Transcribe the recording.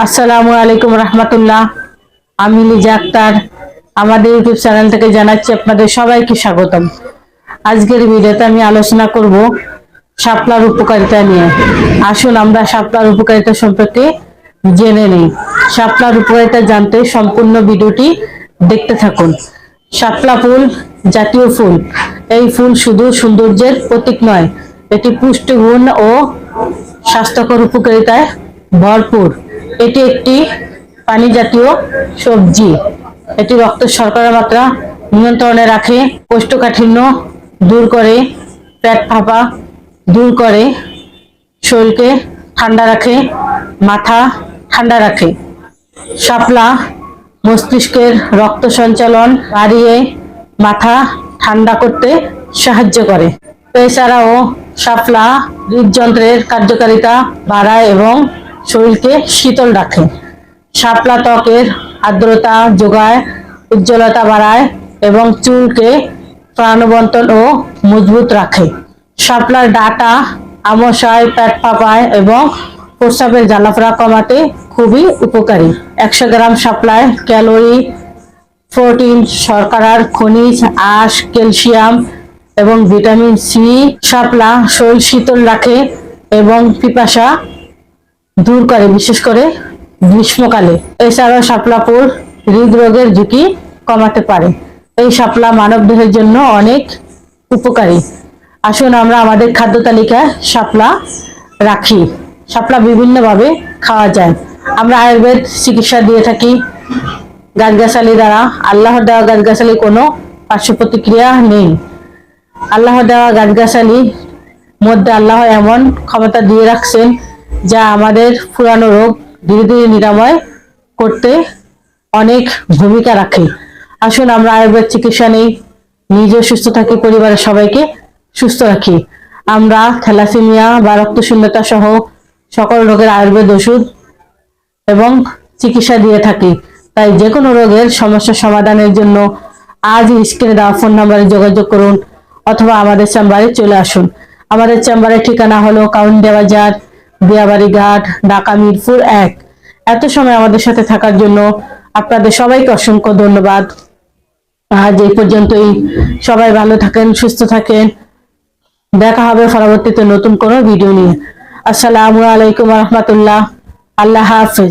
আসসালামু আলাইকুম রহমতুল্লাহ। আমি লিজা আক্তার। আমাদের ইউটিউব চ্যানেল থেকে জানাচ্ছি আপনাদের সবাইকে স্বাগতম। আজকের ভিডিওতে আমি আলোচনা করব শাপলার উপকারিতা নিয়ে। আসুন আমরা শাপলার উপকারিতা সম্পর্কে জেনে নিই। শাপলার উপকারিতা জানতে সম্পূর্ণ ভিডিওটি দেখতে থাকুন। শাপলা ফুল জাতীয় ফুল। এই ফুল শুধু সৌন্দর্যের প্রতীক নয়, এটি পুষ্টিগুণ ও স্বাস্থ্যকর উপকারিতায় ভরপুর। এটি একটি পানি জাতীয় সবজি। এটি রক্ত শর্করা মাত্রা নিয়ন্ত্রণে রাখে, কোষ্ঠকাঠিন্য দূর করে, পেট ফাঁপা দূর করে, শরীরকে ঠান্ডা রাখে, মাথা ঠান্ডা রাখে। শাপলা মস্তিষ্কের রক্ত সঞ্চালন বাড়িয়ে মাথা ঠান্ডা করতে সাহায্য করে। এছাড়াও শাপলা হৃদযন্ত্রের কার্যকারিতা বাড়ায় এবং শরীরকে শীতল রাখে। শাপলা ত্বকের আর্দ্রতা যোগায়, উজ্জ্বলতা বাড়ায় এবং চুলকে প্রাণবন্তন ও মজবুত রাখে। শাপলার ডাটা আমশায় পেট ফাঁপায় এবং প্রস্রাবের জ্বালাফোড়া কমাতে খুবই উপকারী। একশো গ্রাম শাপলায় ক্যালোরি, প্রোটিন, শর্করার খনিজ, আঁশ, ক্যালসিয়াম এবং ভিটামিন সি। শাপলা শরীর শীতল রাখে এবং পিপাসা দূর করে বিশেষ করে গ্রীষ্মকালে এছাড়াও শাপলা ফুল হৃদরোগের ঝুঁকি কমাতে পারে। এই শাপলা মানব দেহের জন্য অনেক উপকারী। আসুন আমরা আমাদের খাদ্য তালিকায় শাপলা রাখি। শাপলা বিভিন্নভাবে খাওয়া যায়। আমরা আয়ুর্বেদ চিকিৎসা দিয়ে থাকি। গাছগাছালি দ্বারা আল্লাহ দেওয়া গাছগাছালি কোনো পার্শ্ব প্রতিক্রিয়া নেই। আল্লাহ দেওয়া গাছগাছালি মধ্যে আল্লাহ এমন ক্ষমতা দিয়ে রাখছেন যা আমাদের পুরানো রোগ ধীরে ধীরে নিরাময় করতে অনেক ভূমিকা রাখে। আসুন আমরা আয়ুর্বেদ চিকিৎসা নেই। নিজে সুস্থ থাকি, পরিবারের সবাইকে সুস্থ রাখি। আমরা থ্যালাসেমিয়া বা রক্তশূন্যতা সহ সকল রোগের আয়ুর্বেদ ওষুধ এবং চিকিৎসা দিয়ে থাকি। তাই যে কোনো রোগের সমস্যা সমাধানের জন্য আজই স্ক্রিনে দেওয়া ফোন নাম্বারে যোগাযোগ করুন অথবা আমাদের চেম্বারে চলে আসুন। আমাদের চেম্বারের ঠিকানা হলো কাউন্ডিয়া বাজার বিয়াবাড়ি ঘাট ঢাকা, মিরপুর এক। এত সময় আমাদের সাথে থাকার জন্য আপনাদের সবাইকে অসংখ্য ধন্যবাদ। আজ এই পর্যন্তই। সবাই ভালো থাকেন, সুস্থ থাকেন। দেখা হবে পরবর্তীতে নতুন কোনো ভিডিও নিয়ে। আসসালামু আলাইকুম রহমতুল্লাহ। আল্লাহ হাফেজ।